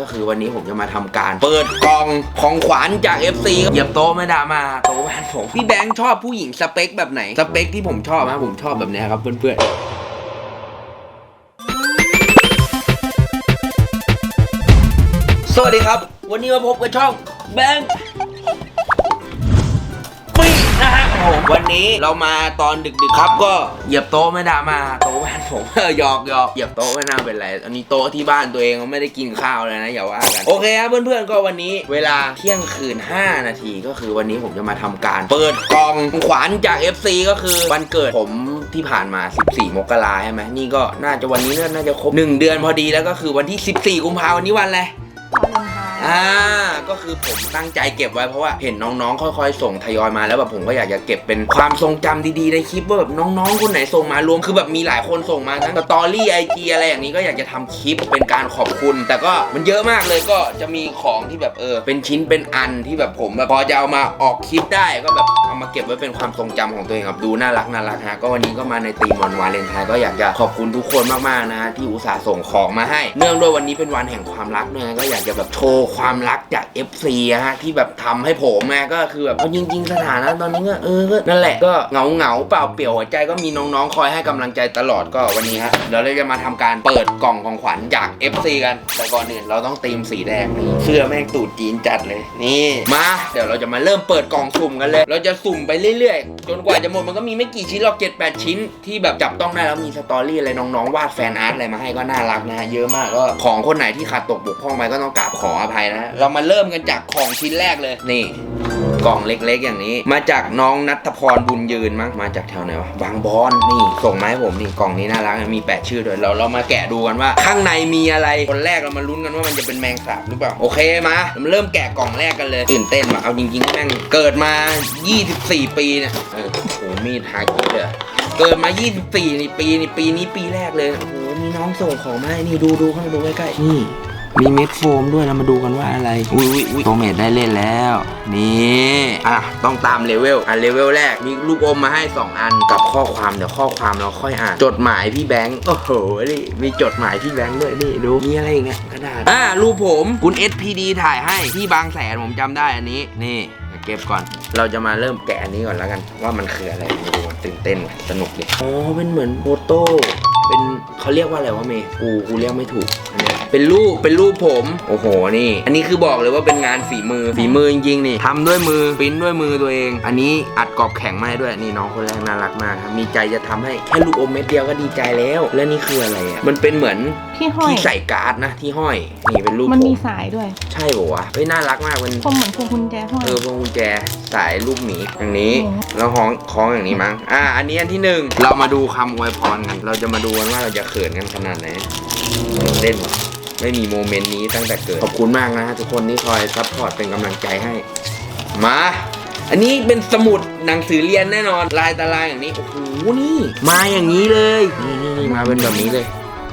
ก็คือวันนี้ผมจะมาทำการเปิดกล่องของขวัญจาก FC เหยียบโต๊ะไม่ดามาโต๊ะบ้านผมพี่แบงค์ชอบผู้หญิงสเปคแบบไหน สเปคที่ผมชอบนะผมชอบแบบนี้ครับเพื่อนๆสวัสดีครับ วันนี้มาพบกับช่องแบงค์ นะฮะโอ้โหวันนี้เรามาตอนดึกๆครับ ก็เหยียบโต๊ะไม่ดามาโต๊ะบ้านผมเออหยอกหยอกเหยียบโต๊ะไม่น่าเป็นไรอันนี้โต๊ะที่บ้านตัวเองก็ไม่ได้กินข้าวเลยนะอย่าว่ากันโอเคครับเพื่อนๆก็วันนี้เวลาเที่ยงคืน 5 นาทีก็คือวันนี้ผมจะมาทำการ เปิดกล่องขวัญจาก FC ก็คือวันเกิดผมที่ผ่านมา 14 มกราใช่ไหมนี่ก็น่าจะวันนี้น่าจะครบ 1 เดือนพอดีแล้วก็คือวันที่ 14 กุมภาพันธ์วันนี้วันอะไร อ่าก็คือผมตั้งใจเก็บไว้เพราะว่าเห็นน้องๆ ค่อยๆ ส่งทยอยมาแล้วแบบผมก็อยากจะเก็บเป็นความทรงจำดีๆในคลิปว่าแบบน้องๆ คนไหนส่งมารวมคือแบบมีหลายคนส่งมาทั้งสตอรี่ไอจีอะไรอย่างนี้ก็อยากจะทำคลิปเป็นการขอบคุณ แต่ก็มันเยอะมากเลยก็จะมีของที่แบบเออ เป็นชิ้นเป็นอันที่แบบผมแบบพอจะเอามาออกคลิปได้ก็แบบเอามาเก็บไว้เป็นความทรงจำของตัวเองครับดูน่ารักน่ารักฮะก็วันนี้ก็มาในตีมวันวาเลนไทน์ก็อยากจะขอบคุณทุกคนมากๆนะฮะที่อุตส่าห์ส่งของมาให้ เนื่องด้วยวันนี้เป็นวันแห่งความรักด้วยก็อยากจะแบบโชว์ความรักจาก FC อะฮะที่แบบทำให้ผมไงก็คือแบบเอาจริงๆสถานะตอนนี้ก็เออก็นั่นแหละก็เหงาเหงาเปล่าเปลี่ยวหัวใจก็มีน้องๆ คอยให้กำลังใจตลอดก็วันนี้ฮะเดี๋ยวเราจะมาทำการเปิดกล่องของขวัญจาก FC กันแต่ก่อนอื่นเราต้องตีมสีแดงนี่เสื้อแม่งตูดจีนจัดเลยนี่มาเดี๋ยวเราจะมาเริ่มเปิดกล่องสุ่มกันเลย เราจะสุ่มไปเรื่อยๆ จนกว่าจะหมดมันก็มีไม่กี่ชิ้นหรอก7 8ชิ้น ที่แบบจับต้องได้แล้วมีสตอรี่อะไรน้องๆวาดแฟนอาร์ตอะไรมาให้ก็น่ารักนะฮะเยอะมากก็ของคนไหนที่ขาดตกบกพร่องไปก็ต้องกราบขออภัยนะฮะเรามาเริ่มกันจากของชิ้นแรกเลยนี่กล่องเล็กๆ อย่างนี้ มาจากน้องนัทพรบุญยืนมั้งมาจากแถวไหนวะบางบอนนี่ส่งมาให้ผมนี่กล่องนี้น่ารักมีแปะชื่อด้วยเราเรามาแกะดูกันว่า ข้างในมีอะไรคนแรกเรามาลุ้นกันว่ามันจะเป็นแมงสาบหรือเปล่าโอเคมาเราเริ่มแกะกล่องแรกกันเลยตื่นเต้นว่ะเอาจริงๆแม่งเกิดมา 24 ปีเนี่ยโอ้โหมีดหากินเลยเกิดมา 24 นี่ปีนี่ปีนี้ปีแรกเลยโอ้โหมีน้องส่งของมาให้นี่ดูดูข้างดูใกล้ๆนี่ มีเม็ดโฟมด้วยเรามาดูกันว่าอะไร อุ้ยอุ้ยอุ้ยโฟมเมดได้เล่นแล้ว นี่ อะ ต้องตามเลเวล อะเลเวลแรก มีลูกอมมาให้ 2 อันกับข้อความ เดี๋ยวข้อความเราค่อยอ่าน จดหมายพี่แบงค์ โอ้โห นี่ มีจดหมายพี่แบงค์ด้วย นี่ดู มีอะไรอีกเนี่ยกระดาษ อะรูปผมคุณ SPD ถ่ายให้ที่บางแสนผมจำได้อันนี้ นี่เดี๋ยวเก็บก่อน เราจะมาเริ่มแกะอันนี้ก่อนแล้วกัน ว่ามันคืออะไรมาดูกันตื่นเต้นว่ะสนุกดิอ๋อเป็นเหมือนโฟโต้เป็นเขาเรียกว่าอะไรวะเมย์กูกูเรียกไม่ถูกอันเนี้ย เป็นรูปเป็นรูปผม โอ้โหนี่ อันนี้คือบอกเลยว่าเป็นงานฝีมือฝีมือจริงๆนี่ทำด้วยมือปริ้นด้วยมือตัวเอง อันนี้อัดกรอบแข็งมาให้ด้วยนี่น้องคนแรกน่ารักมากครับมีใจจะทำให้แค่ลูกอมเม็ดเดียวก็ดีใจแล้ว และนี่คืออะไรอะมันเป็นเหมือนที่ห้อยที่ใส่การ์ดนะที่ห้อยนี่เป็นรูปมันผมีมสายด้วย ใช่ปะวะเฮ้ยน่ารักมากมันพวงเหมือนพวงกุญแจห้อยเออพวงกุญแจสายลูกหมีอย่างนี้อืมแล้วคล้องคล้องอย่างนี้มั้งอ่าอันนี้อันที่หนึ่งเรามาดูคำอวยพรกันเราจะมาดูกันว่าเราจะเขินกันขนาดไหนตื่นเต้นว่ะ ไม่มีโมเมนต์นี้ตั้งแต่เกิด ขอบคุณมากนะฮะทุกคนที่คอยซัพพอร์ตเป็นกำลังใจให้ มา อันนี้เป็นสมุดหนังสือเรียนแน่นอนลายตารางอย่างนี้ โอ้โห นี่ มาอย่างนี้เลย นี่นี่นี่มาเป็นแบบนี้เลย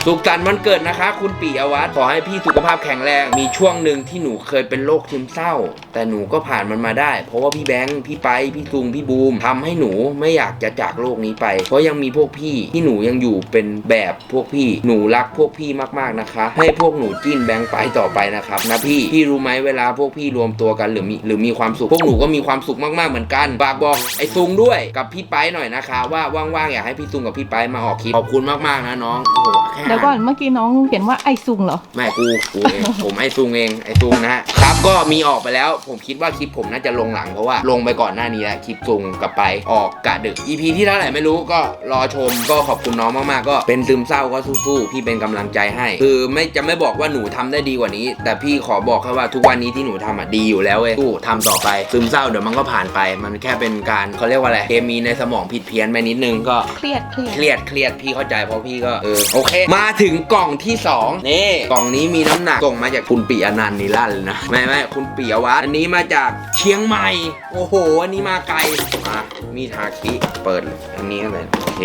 สุขสันต์วันเกิดนะคะ คุณปิยวัฒน์ขอให้พี่สุขภาพแข็งแรง มีช่วงหนึ่งที่หนูเคยเป็นโรคซึมเศร้า แต่หนูก็ผ่านมันมาได้ เพราะว่าพี่แบงค์พี่ไปพี่ซุงพี่บูมทำให้หนูไม่อยากจะจากโลกนี้ไป เพราะยังมีพวกพี่ที่หนูยังอยู่เป็นแบบพวกพี่หนูรักพวกพี่มากๆนะคะ ให้พวกหนูจิ้นแบงค์ไปต่อไปนะครับนะพี่พี่รู้ไหมเวลาพวกพี่รวมตัวกันหรือมีหรือมีความสุขพวกหนูก็มีความสุขมากๆเหมือนกันฝากบอกไอ้ซุงด้วยกับพี่ไปหน่อยนะคะ ว่าว่างๆอยากให้พี่ซุงกับพี่ไปมาออกคลิปขอบคุณมากๆนะน้องโอ้โหแค่เดี๋ยวก่อนเมื่อกี้น้องเขียนว่าไอซุงเหรอ ไม่กูกูเองผมไอซุงเองไอซุงนะฮะครับก็มีออกไปแล้ว ผมคิดว่าคลิปผมน่าจะลงหลังเพราะว่าลงไปก่อนหน้านี้แล้วคลิปซุงกับไปออกกะดึก EP ที่เท่าไหร่ไม่รู้ก็รอชมก็ขอบคุณน้องมากๆก็เป็นซึมเศร้าก็สู้ๆพี่เป็นกำลังใจให้ คือไม่จะไม่บอกว่าหนูทำได้ดีกว่านี้ แต่พี่ขอบอกแค่ว่าทุกวันนี้ที่หนูทำอะดีอยู่แล้วเว้ยสู้ทำต่อไปซึมเศร้าเดี๋ยวมันก็ผ่านไป มันแค่เป็นการเขาเรียกว่าอะไรเคมีในสมองผิดเพี้ยนไปนิดนึงก็เครียดเครียดเครียดเครียดพี่เข้าใจเพราะพี่ก็เออโอเคมาถึงกล่องที่สองนี่ กล่องนี้มีน้ำหนักส่งมาจากคุณปิยนันท์นิรันดร์นะ ไม่ไม่คุณปิยวัฒน์อันนี้มาจากเชียงใหม่ โอ้โห อันนี้มาไกล มา มีทาคิเปิดเลยอันนี้อะไร โอเค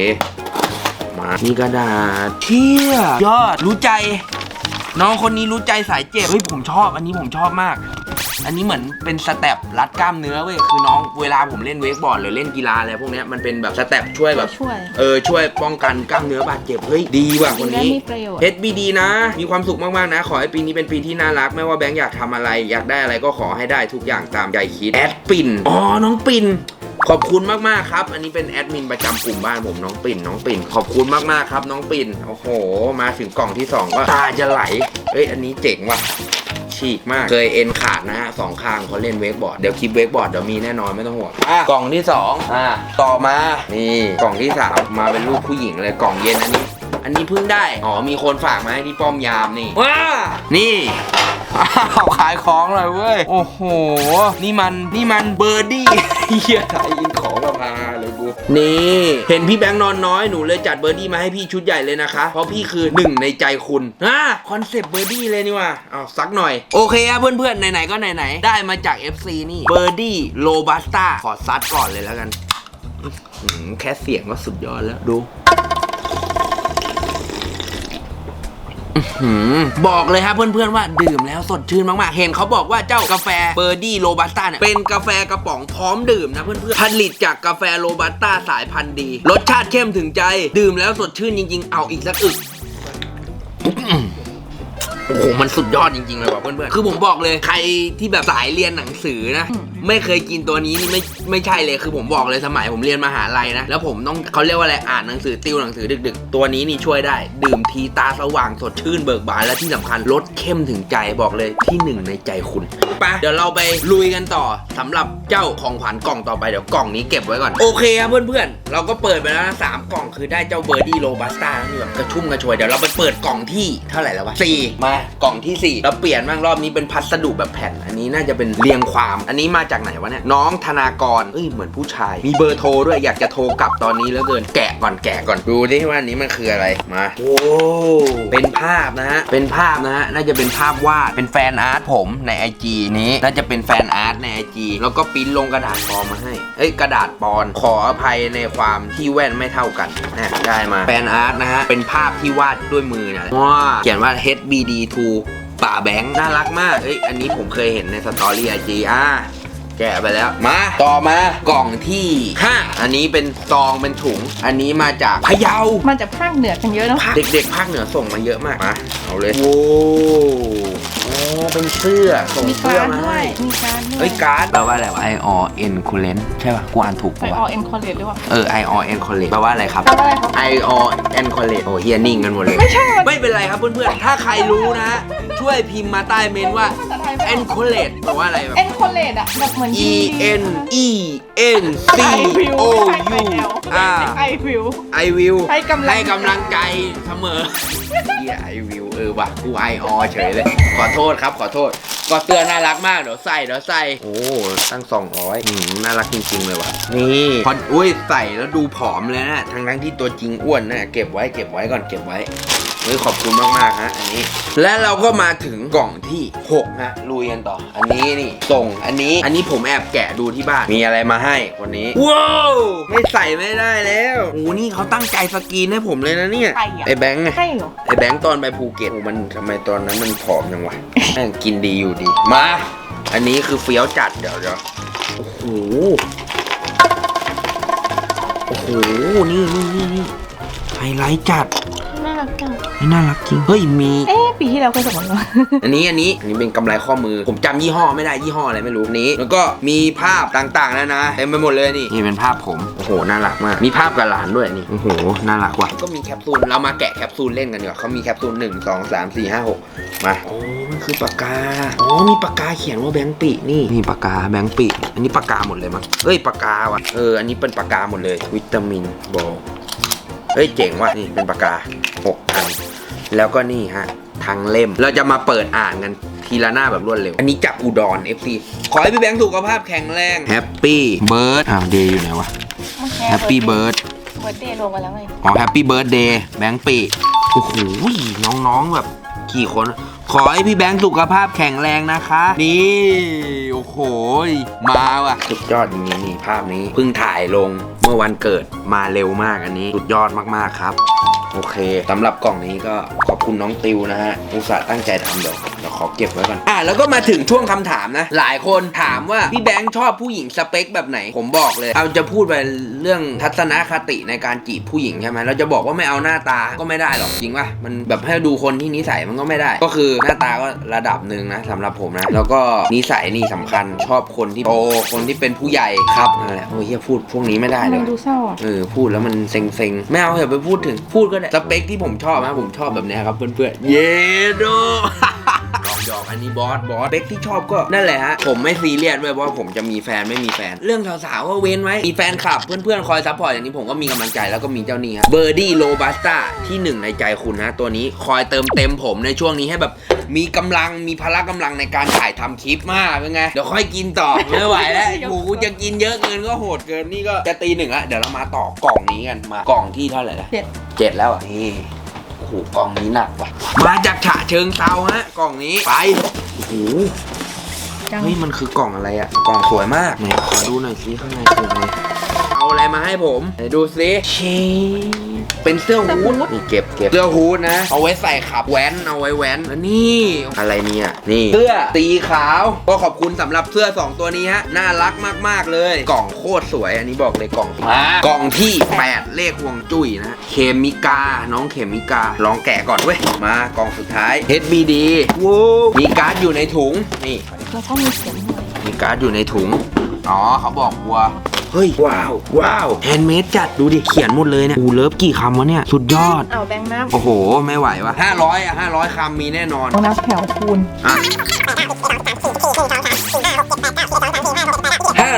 มามีกระดาษเที่ยยอด รู้ใจ น้องคนนี้รู้ใจสายเจ็บเฮ้ยผมชอบ อันนี้ผมชอบมาก อันนี้เหมือนเป็นสเต็ปรัดกล้ามเนื้อเว้ยคือน้องเวลาผมเล่นเวกบอร์ดหรือเล่นกีฬาอะไรพวกเนี้ยมันเป็นแบบสเต็ปช่วยแบบช่วย เออช่วยป้องกันกล้ามเนื้อบาดเจ็บเฮ้ยดีว่ะคนและนี้ มีประโยชน์ HBD นะ มีความสุขมากๆนะ ขอให้ปีนี้เป็นปีที่น่ารัก ไม่ว่าแบงค์อยากทำอะไร อยากได้อะไรก็ขอให้ได้ทุกอย่างตามใจคิดแอดปิ่นอ๋อน้องปิ่น ขอบคุณมากๆครับ อันนี้เป็นแอดมินประจำกลุ่มบ้านผมน้องปิ่นน้องปิ่น ขอบคุณมากๆครับ น้องปิ่น โอ้โห มาถึงกล่องที่สองก็ตาจะไหลเฮ้ย อันนี้เจ๋งว่ะ ฉีกมาก เคยเอ็นขาดนะฮะสองข้างเขาเล่นเวกบอร์ด เดี๋ยวคลิปเวกบอร์ดเดี๋ยวมีแน่นอนไม่ต้องห่วงอะกล่องที่สองอะต่อมา นี่ กล่องที่สามมาเป็นรูปผู้หญิงเลย กล่องเย็นอันนี้ อันนี้เพิ่งได้ อ๋อ มีคนฝากมาให้ที่ป้อมยามนี่ ว้า นี่อ้าวขายของเลยเว้ย โอ้โห นี่มัน นี่มันเบอร์ดี้เฮียขายอินของมาพาเลยกู นี่ เห็นพี่แบงค์นอนน้อย หนูเลยจัดเบอร์ดี้มาให้พี่ชุดใหญ่เลยนะคะ เพราะพี่คือหนึ่งในใจคุณอ่าคอนเซปต์เบอร์ดี้เลยนี่ว่ะเอาสักหน่อย โอเคครับเพื่อนๆ ไหนๆ ก็ไหนๆ ได้มาจาก FC นี่ เบอร์ดี้โลบัสต้า ขอซัดก่อนเลยแล้วกันอื้อหือแค่เสียงก็สุดยอดแล้ว ดู หืมบอกเลยครับเพื่อนๆว่าดื่มแล้วสดชื่นมากๆ เห็นเขาบอกว่าเจ้ากาแฟเบอร์ดี้โรบัสต้าเนี่ยเป็นกาแฟกระป๋องพร้อมดื่มนะเพื่อนๆผลิตจากกาแฟโรบัสต้าสายพันธุ์ดี รสชาติเข้มถึงใจ ดื่มแล้วสดชื่นจริง ๆ เอาอีกสักอึก โอ้โห มันสุดยอดจริงๆเลยว่ะเพื่อนๆ คือผมบอกเลยใครที่แบบสายเรียนหนังสือนะอืมไม่เคยกินตัวนี้นี่ไม่ไม่ใช่เลย คือผมบอกเลยสมัยผมเรียนมหาลัยนะ แล้วผมต้องเขาเรียกว่าอะไร อ่านหนังสือติวหนังสือดึก ๆ ตัวนี้นี่ช่วยได้ ดื่มทีตาสว่างสดชื่นเบิกบาน และที่สำคัญรสเข้มถึงใจบอกเลยที่หนึ่งในใจคุณไปเดี๋ยวเราไปลุยกันต่อสำหรับเจ้าของขวัญกล่องต่อไปเดี๋ยวกล่องนี้เก็บไว้ก่อน โอเคครับเพื่อนๆ เราก็เปิดไปแล้วนะสามกล่องคือได้เจ้าเบอร์ดี้โรบัสต้าที่แบบกระชุ่มกระชวยเดี๋ยวเราไปเปิดกล่องที่เท่าไหร่แล้ววะสี่มากล่องที่สี่เราเปลี่ยนบ้างรอบนี้เป็นพัสดุแบบแผ่น อันนี้น่าจะเป็นเรียงความ อันนี้มาจากไหนวะเนี่ย น้องธนากรเอ้ยเหมือนผู้ชาย มีเบอร์โทรด้วยอยากจะโทรกลับตอนนี้แล้วเกิน แกะก่อนแกะก่อนดูดิว่าอันนี้มันคืออะไร มา โอ้ เป็นภาพนะฮะ เป็นภาพนะฮะ น่าจะเป็นภาพวาด เป็นแฟนอาร์ตผมใน IG นี้ น่าจะเป็นแฟนอาร์ตใน IG แล้วก็ปริ้นลงกระดาษปลอมมาให้ เอ้ยกระดาษปอน ขออภัยในความที่แว่นไม่เท่ากันนะได้มา แฟนอาร์ตนะฮะ เป็นภาพที่วาดด้วยมือนะว้าเขียนว่า HBD2 ป่าแบงค์น่ารักมากเอ้ยอันนี้ผมเคยเห็นในสตอรี่ไอจีอะ แกะไปแล้ว มาต่อมากล่องที่5อันนี้เป็นซองเป็นถุง อันนี้มาจากพะเยามันจะภาคเหนือกันเยอะเนาะเด็กๆภาคเหนือส่งมาเยอะมากมาเอาเลยโว้โอ้เป็นเสื้อส่งมีเสื้อการ์ดมาด้วให้ยมีการ์ดด้วยเอ้ยการ์ดแปลว่าอะไรวะ I O N c o l e n ใช่ป่ะกูอ่านถูกไปปะออวะเอ็นคอลเลจหรือเปล่า เออ I O N c o l e n แปลว่าอะไรครับ แปลว่าอะไรครับ I O N c o l e n โอ้เฮียนิ่งกันหมดเลย ไม่ใช่มันไม่เป็นไรครับเพื่อนๆ ถ้าใครรู้นะ ช่วยพิมพ์มาใต้เมนว่า ภาษาไทย N c o l e n แปลว่าอะไรแบบ เอ็นคอลเลจอะแบบเหมือน E N E N C ไอวิว O ไม่ใช่ U อ่าไอวิว I will ให้กำลัง ให้กำลังใจเสมอเฮีย I will เออว่ะกู I O เฉยเลย ขอโทษครับขอโทษก็เสื้อน่ารักมากเดี๋ยวใส่เดี๋ยวใส่ โอ้ตั้ง 200อืมน่ารักจริง ๆ เลยว่ะ นี่พออุ้ยใส่แล้วดูผอมเลยนะทั้งทั้งๆที่ตัวจริงอ้วนนะเก็บไว้เก็บไว้ก่อนเก็บไว้ เฮ้ยขอบคุณมากๆฮะอันนี้ และเราก็มาถึงกล่องที่6ฮะลุยกันต่อ อันนี้นี่ส่งอันนี้อันนี้ผมแอบแกะดูที่บ้านมีอะไรมาให้คนนี้ว้าวไม่ใส่ไม่ได้แล้วโอ้โหนี่เขาตั้งใจสกรีนให้ผมเลยนะเนี่ยใครอะไอ้แบงค์ไงใช่เหรอไอ้แบงค์ตอนไปภูเก็ตโอ้มันทำไมตอนนั้นมันผอมจังวะแม่งกินดีอยู่ดีมา อันนี้คือเฟี้ยวจัดเดี๋ยวเดี๋ยวโอ้โหโอ้โหนี่นี่นี่นี่ไฮไลท์จัดน่า รักจังนี่น่ารักจริง เฮ้ยมี เอ๊ะปีที่แล้วเคยส่งมาแล้วอันนี้อันนี้อันนี้เป็นกำไรข้อมือ ผมจำยี่ห้อไม่ได้ยี่ห้ออะไรไม่รู้นี้ แล้วก็มีภาพต่างๆนะนะเต็มไปหมดเลยนี่นี่เป็นภาพผมโอ้โหน่ารักมาก มีภาพกับหลานด้วยนี่โอ้โหน่ารักว่ะก็มีแคปซูลเรามาแกะแคปซูลเล่นกันดีกว่าเขามีแคปซูลหนึ่งสองสามสี่ห้าหกมาโอ้มันคือปากกาอ๋อมีปากกาเขียนว่าแบงค์ปีนี่นี่ปากกาแบงค์ปีอันนี้ปากกาหมดเลยมั้งเอ้ยปากกาว่ะเอออันนี้เป็นปากกาหมดเลย วิตามินบอล เฮ้ยเจ๋งว่ะนี่เป็นปากกาหกอันแล้วก็นี่ฮะทางเล่มเราจะมาเปิดอ่านกันทีละหน้าแบบรวดเร็ว อันนี้จากอุดร FC ขอให้พี่แบงค์สุขภาพแข็งแรงแฮปปี้เบิร์ดอ้าวเดย์อยู่ไหนวะแฮปปี้เบิร์ดเบิร์ดเดย์ลงมาแล้วไงอ๋อแฮปปี้เบิร์ดเดย์แบงค์ปีโอ้โหน้องๆแบบกี่คน ขอให้พี่แบงค์สุขภาพแข็งแรงนะคะ นี่ โอ้โห มาว่ะ สุดยอดจริงๆนี่ภาพนี้เพิ่งถ่ายลงเมื่อวันเกิดมาเร็วมากอันนี้ สุดยอดมากๆครับ โอเคสำหรับกล่องนี้ก็ขอบคุณน้องติวนะฮะอุตส่าห์ตั้งใจทำเดี๋ยวเดี๋ยวขอเก็บไว้ก่อนอะแล้วก็มาถึงช่วงคำถามนะ หลายคนถามว่าพี่แบงค์ชอบผู้หญิงสเปคแบบไหน ผมบอกเลย เอาจะพูดไปเรื่องทัศนคติในการจีบผู้หญิงใช่ไหมเราจะบอกว่าไม่เอาหน้าตาก็ไม่ได้หรอกจริงป่ะมันแบบให้ดูคนที่นิสัยมันก็ไม่ได้ ก็คือหน้าตาก็ระดับหนึ่งนะสำหรับผมนะ แล้วก็นิสัยนี่สำคัญชอบคนที่โตคนที่เป็นผู้ใหญ่ครับนั่นแหละโอ้ยเฮียพูดพวกนี้ไม่ได้ทำเลไมยดูเศร้าอะ เออพูดแล้วมันเซ็งๆไม่เอาเถอะไปพูดถึงพูดก็ได้สเปคที่ผมชอบนะผมชอบแบบเนี้ยครับเพื่อนๆเยโดลอง หยอกอันนี้บอสบอสสเปคที่ชอบก็นั่นแหละฮะผมไม่ซีเรียสด้วยว่าผมจะมีแฟนไม่มีแฟน เรื่องสาวๆก็เว้นไว้มีแฟนคลับ เพื่อนๆคอยซัพพอร์ตอย่างนี้ผมก็มีกำลังใจแล้วก็มีเจ้านี่ครับเบอร์ดี้โลบัสต้าที่หนึ่งในใจคุณนะตัวนี้คอยเติมเต็มผมในช่วงนี้ให้แบบมีกำลังมีพละกำลังในการถ่ายทำคลิปมากเป็นไงเดี๋ยวค่อยกินต่อไม่ไหวแล้วโอ้โหจะกินเยอะเกินก็โหดเกินนี่ก็จะตีหนึ่งละเดี๋ยวเรามาต่อกล่องนี้กันมากล่องที่เท่าไหร่ละเจ็ดเจ็ดแล้วอะนี่โอ้โห กล่องนี้หนักว่ะ มาจากฉะเชิงเซาฮะกล่องนี้ไปโอ้โหจัง เฮ้ยมันคือกล่องอะไรอะกล่องสวยมากไหนขอดูหน่อยสิข้างในคืออะไรเอาอะไรมาให้ผมไหนดูสิชี เป็นเสื้อฮูดนี่เก็บเก็บเสื้อฮูดนะ เอาไว้ใส่ขับแว้นเอาไว้แว้นแล้วนี่อะไรเนี่ยนี่เสื้อสีขาว ก็ขอบคุณสำหรับเสื้อสองตัวนี้ฮะน่ารักมาก ๆ เลย กล่องโคตรสวย อันนี้บอกเลยกล่องมากล่องที่ 8 เลขห่วงจุ้ยนะเคมิกาน้องเคมิกาลองแกะก่อนเว้ยมากล่องสุดท้าย HBD ว้าวมีการ์ดอยู่ในถุงนี่แล้วก็มีเสียงด้วยมีการ์ดอยู่ในถุงอ๋อเขาบอกวัว เฮ้ย ว้าว ว้าวแฮนด์เมดจัดดูดิ เขียนหมดเลยเนี่ยอูเลิฟกี่คำวะเนี่ย สุดยอด เอาแบงค์น้ำโอ้โห ไม่ไหววะ500 อะ 500 คำมีแน่นอนเอาน้ำแถวคูณ อะ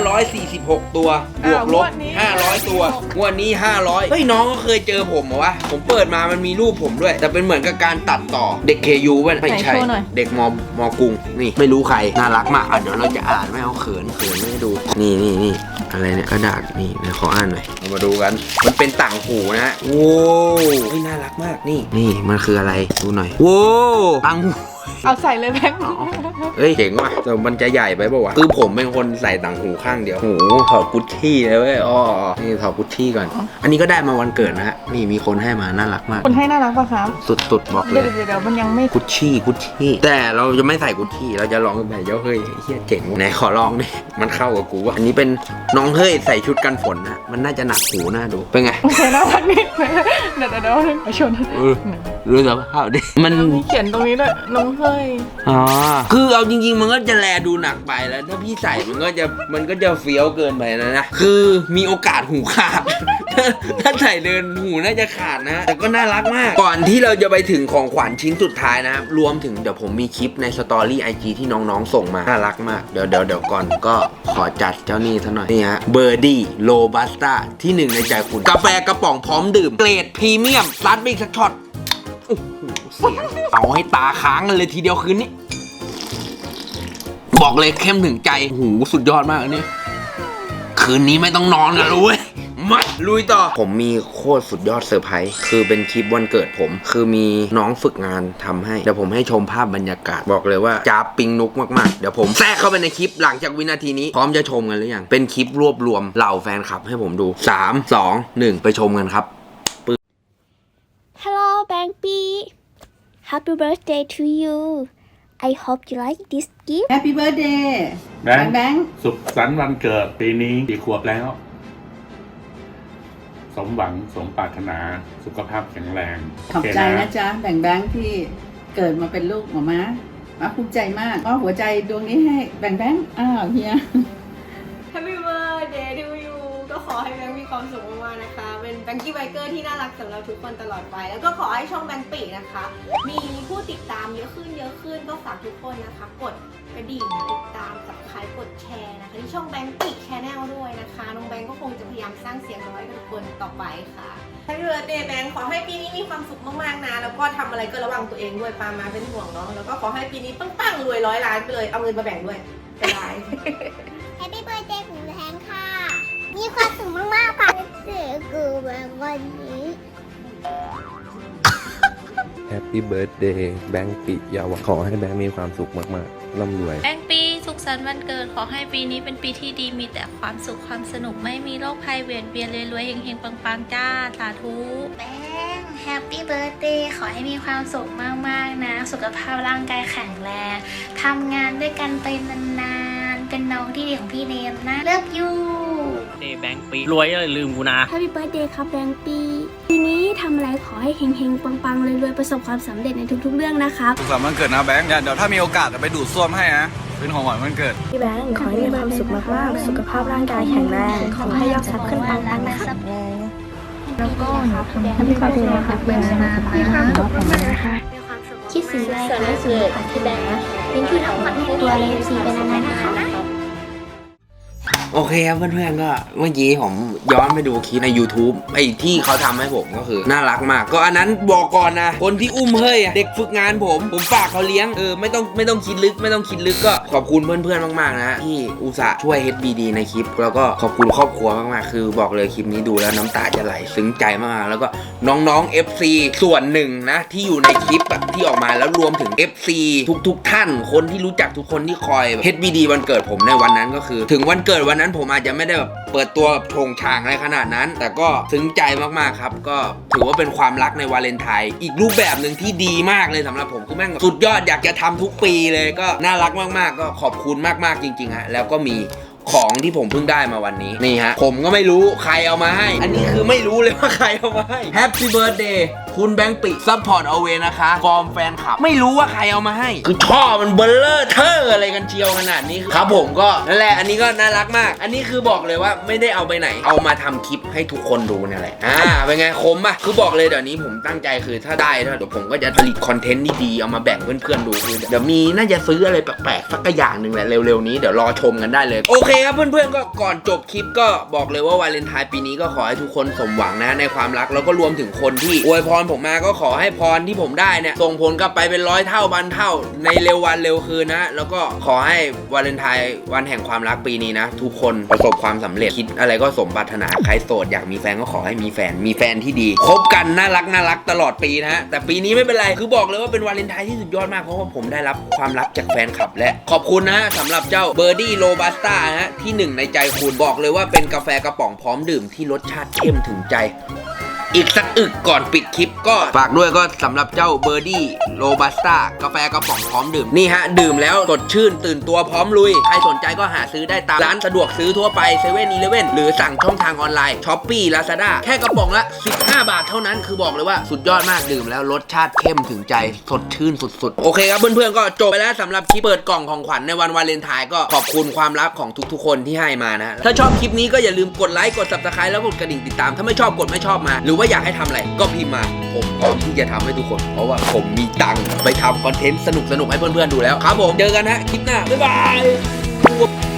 546 ตัว บวกลบ 500 ตัวงวันนี้ 500 เฮ้ยน้องก็เคยเจอผมเหรอวะ ผมเปิดมามันมีรูปผมด้วย แต่เป็นเหมือนกับการตัดต่อเด็กเคยูป่ะไม่ใช่เด็กมอมอกรุง นี่ไม่รู้ใคร น่ารักมาก อะเดี๋ยวเราจะอ่านไม่เอาเขินเขินไม่ให้ดู นี่นี่นี่อะไรเนี่ยกระดาษนี่เดี๋ยวขออ่านหน่อยเรามาดูกัน มันเป็นต่างหูนะฮะโว้วเฮ้ยน่ารักมากนี่ นี่มันคืออะไรดูหน่อยโว้วต่างหู เอาใส่เลยแบงค์เฮ้ยเจ๋งว่ะแต่มันจะใหญ่ไปปะวะคือผมเป็นคนใส่ต่างหูข้างเดียวหูถอดกุชชี่เลยเว้ยอ๋อนี่ถอดกุชชี่ก่อน อันนี้ก็ได้มาวันเกิดนะฮะนี่มีคนให้มาน่ารักมาก คนให้น่ารักปะครับ สุดๆบอกเลเดี๋ยวยเดี๋ยวเดี๋ยวมันยังไม่กุชชี่กุชชี่ แต่เราจะไม่ใส่กุชชี่เราจะลองแบบเย้าเฮ้ยเฮียเจ๋งไหนขอลองดิมันเข้ากับกูวะอันนี้เป็นน้องเฮ้ยใส่ชุดกันฝนนะมันน่าจะหนักหูน่าดูเป็นไง โอเคน่ารักนิดนึงเดี๋ยวเดี๋ยวเดี๋ยวไปชนเออ รู้สภาพดิมัน มีเขียนตรงนี้ด้วยน้องเฮ้ยอ๋อ คือเอาจริง ๆ มันก็จะแลดูหนักไปแล้ว ถ้าพี่ใส่มันก็จะมันก็จะเฟี้ยวเกินไปนะนะ คือมีโอกาสหูขาด ถ้าใส่เดินหูน่าจะขาดนะ แต่ก็น่ารักมาก ก่อนที่เราจะไปถึงของขวัญชิ้นสุดท้ายนะครับ รวมถึงเดี๋ยวผมมีคลิปในสตอรี่ไอจที่น้องๆส่งมา น่ารักมาก เดี๋ยวเดี๋ยวเดี๋ยวก่อนก็ขอจัดเจ้านี่ซะหน่อย นี่ฮะ เบอร์ดี้โลบัสต้าที่หนึ่งในใจคุณ กาแฟกระป๋องพร้อมดื่ม เกรดพรีเมียมซัดไปอีกสักช็อต โอ้โหเสียงเอาให้ตาค้างกันเลยทีเดียวคืนนี้ บอกเลยเข้มถึงใจโอ้โหูสุดยอดมากอันนี้ คืนนี้ไม่ต้องนอนกันเลยเว้ยมาลุยต่อ ผมมีโคตรสุดยอดเซอร์ไพรส์คือเป็นคลิปวันเกิดผม คือมีน้องฝึกงานทำให้เดี๋ยวผมให้ชมภาพบรรยากาศ บอกเลยว่าจ้าบปิงนุกมากๆ เดี๋ยวผมแทรกเข้าไปในคลิปหลังจากวินาทีนี้พร้อมจะชมกันหรือยังเป็นคลิปรวบรวมเหล่าแฟนคลับให้ผมดู 3 2 1 ไปชมกันครับ Hello, Bang B. Happy birthday to you. I hope you like this gift. แฮปปี้เบิร์ดเดย์แบงค์แบงค์สุขสันต์วันเกิดปีนี้กี่ขวบแล้ว สมหวังสมปรารถนาสุขภาพแข็งแรงขอบโเคใจนะจ๊ะแบ่งแบงค์ที่เกิดมาเป็นลูกหมอม้ามาภูมิใจมากมอบหัวใจดวงนี้ให้แบ่งแบงค์อ้าวเฮีย Happy birthday to you ก็ขอให้แบงค์มีความสุข แบงกี้ไบเกอร์ที่น่ารักสำหรับทุกคนตลอดไป แล้วก็ขอให้ช่องแบงค์ปีนะคะ มีผู้ติดตามเยอะขึ้นเยอะขึ้นก็ฝากทุกคนนะคะ กดกระดิ่งติดตามสับคล้ายกดแชร์นะคะที่ช่องแบงค์ปีแชนแนลด้วยนะคะน้องแบงค์ก็คงจะพยายามสร้างเสียงน้อยให้กับทุกคนต่อไปค่ะ Happy birthday แบงค์ขอให้ปีนี้มีความสุขมากๆนะ แล้วก็ทำอะไรก็ระวังตัวเองด้วยปามาเป็นห่วงเนาะแล้วก็ขอให้ปีนี้ปังๆรวยร้อยล้านไปเลยเอาเงินมาแบ่งด้วยบ๊ายบาย Happy birthday คุณแพงค่ะ มีความสุขมากๆค่ะ เสือกูแบบวันนี้ แฮปปี้เบิร์ดเดย์แบงค์ปิยาวัฒน์ขอให้แบงค์มีความสุขมากๆร่ำรวย แบงค์ปีสุขขสันต์วันเกิดขอให้ปีนี้เป็นปีที่ดีมีแต่ความสุขความสนุกไม่มีโรคภัยเวียนเวียนรวยๆเฮงๆปังๆจ้าสาธุแป้งแฮปปี้เบิร์ดเดย์ขอให้มีความสุขมากๆนะ สุขภาพร่างกายแข็งแรงทำงานด้วยกันไปนานๆเป็นน้องที่ดีของพี่เนมนะเลิฟยู เดย์แบงค์ปีรวยเลยลืมกูนะแฮปปี้เบิร์ดเดย์ครับแบงค์ปี ปีนี้ทำอะไรขอให้เฮงๆ ปังๆรวยๆประสบความสำเร็จในทุกๆ เรื่องนะครับ สุขสันต์วันเกิดนะแบงค์เดี๋ยวถ้ามีโอกาสจะไปดูดซ่วมให้นะ เป็นของหวานวันเกิด พี่แบงค์ขอให้มีความสุขมากๆ สุขภาพร่างกายแข็งแรง ขอให้ยอดซับขึ้นปังๆนะครับ แล้วก็แฮปปี้เบิร์ดเดย์ครับเบลนามีความสุขมากนะคะคิดสิ่งใดขอให้สมปรารถนาเป็นที่ทั้งหมดให้ตัวเลฟซีเป็นนานๆนะคะ โอเคครับเพื่อนๆก็เมื่อกี้ผมย้อนไปดูคลิปใน YouTube ไอ้ที่เขาทำให้ผมก็คือ น่ารักมาก ก็อันนั้นบอกก่อนนะ คนที่อุ้มเฮ้ยอะเด็กฝึกงานผม ผมฝากเขาเลี้ยงเออไม่ต้องไม่ต้องคิดลึกไม่ต้องคิดลึกก็ขอบคุณเพื่อนๆมากๆนะที่อุตส่าห์ช่วย HBD ในคลิป แล้วก็ขอบคุณครอบครัวมากๆ คือบอกเลยคลิปนี้ดูแล้วน้ำตาจะไหลซึ้งใจมากๆแล้วก็น้องๆ FC ส่วนหนึ่งนะที่อยู่ในคลิปอะที่ออกมาแล้วรวมถึง FC ทุกๆ ท่าน คนที่รู้จักทุกคนที่คอย HBD วันเกิดผมในวันนั้นก็คือ ถึงวันเกิดวันนั้นผมอาจจะไม่ได้แบบเปิดตัวแบบโชงชางอะไรขนาดนั้น แต่ก็ซึ้งใจมากๆครับ ก็ถือว่าเป็นความรักในวาเลนไทน์อีกรูปแบบหนึ่งที่ดีมากเลยสำหรับผมคือแม่งสุดยอดอยากจะทำทุกปีเลยก็น่ารักมากๆ ก็ขอบคุณมากๆจริงๆฮะแล้วก็มีของที่ผมเพิ่งได้มาวันนี้ นี่ฮะ ผมก็ไม่รู้ใครเอามาให้ อันนี้คือไม่รู้เลยว่าใครเอามาให้ Happy Birthday คุณแบงค์ปิซัพพอร์ตเอาเวนะคะ ฟอร์มแฟนคลับ ไม่รู้ว่าใครเอามาให้ คือช่อมันเบลเลอร์เทอร์อะไรกันเชียวขนาดนี้ ครับผมก็นั่นแหละ อันนี้ก็น่ารักมาก อันนี้คือบอกเลยว่าไม่ได้เอาไปไหน เอามาทำคลิปให้ทุกคนดูเนี่ยแหละ อ่า เป็นไงคมป่ะ คือบอกเลยเดี๋ยวนี้ผมตั้งใจคือถ้าได้เดี๋ยวผมก็จะผลิตคอนเทนต์ดีๆเอามาแบ่งเพื่อนๆดูคือเดี๋ยวมีน่าจะซื้ออะไรแปลกๆสักอย่างหนึ่งแหละเร็วๆนี้เดี๋ยวรอชมกันได้เลย โอเคครับเพื่อนๆก็ก่อนจบคลิปก็บอกเลยว่าวาเลนไทน์ปีนี้ก็ขอให้ทุกคนสมหวังนะในความรักแล้วก็รวมถึงคนที่อวยพรผมมาก็ขอให้พรที่ผมได้เนี่ยส่งผลกลับไปเป็นร้อยเท่าพันเท่า ในเร็ววันเร็วคืนนะ แล้วก็ขอให้วาเลนไทน์วันแห่งความรักปีนี้นะ ทุกคนประสบความสำเร็จคิดอะไรก็สมปรารถนาใครโสดอยากมีแฟนก็ขอให้มีแฟนมีแฟนที่ดีคบกันน่ารักน่ารักตลอดปีนะฮะแต่ปีนี้ไม่เป็นไรคือบอกเลยว่าเป็นวาเลนไทน์ที่สุดยอดมากเพราะว่าผมได้รับความรักจากแฟนคลับ และขอบคุณนะฮะสำหรับเจ้าเบอร์ดี้โรบัสต้าฮะที่หนึ่งในใจคุณบอกเลยว่าเป็นกาแฟกระป๋องพร้อมดื่มที่รสชาติเข้มถึงใจ อีกสักอึกก่อนปิดคลิปก็ฝากด้วยก็สำหรับเจ้าเบอร์ดี้โรบัสต้ากาแฟกระป๋องพร้อมดื่ม นี่ฮะ ดื่มแล้วสดชื่นตื่นตัวพร้อมลุย ใครสนใจก็หาซื้อได้ตามร้านสะดวกซื้อทั่วไปเซเว่นอีเลเว่นหรือสั่งช่องทางออนไลน์ช้อปปี้ลาซาด้าแค่กระป๋องละ 15 บาทเท่านั้นคือบอกเลยว่าสุดยอดมากดื่มแล้วรสชาติเข้มถึงใจสดชื่นสุดๆ โอเคครับเพื่อนๆก็จบไปแล้วสำหรับคลิปเปิดกล่องของขวัญในวันวาเลนไทน์ก็ขอบคุณความรักของทุกๆ คนที่ให้มานะถ้าชอบคลิปนี้ก็อย่าลืมกดไลค์กด subscribe แล้วกดกระดิ่งติดตามถ้าไม่ชอบกดไม่ชอบมาหรือว่าอยากให้ทำอะไรก็พิมพ์มา ผมพร้อมที่จะทำให้ทุกคน เพราะว่าผมมีตังค์ไปทำคอนเทนต์สนุกๆให้เพื่อนๆดูแล้วครับผมเจอกันฮะคลิปหน้าบ๊ายบาย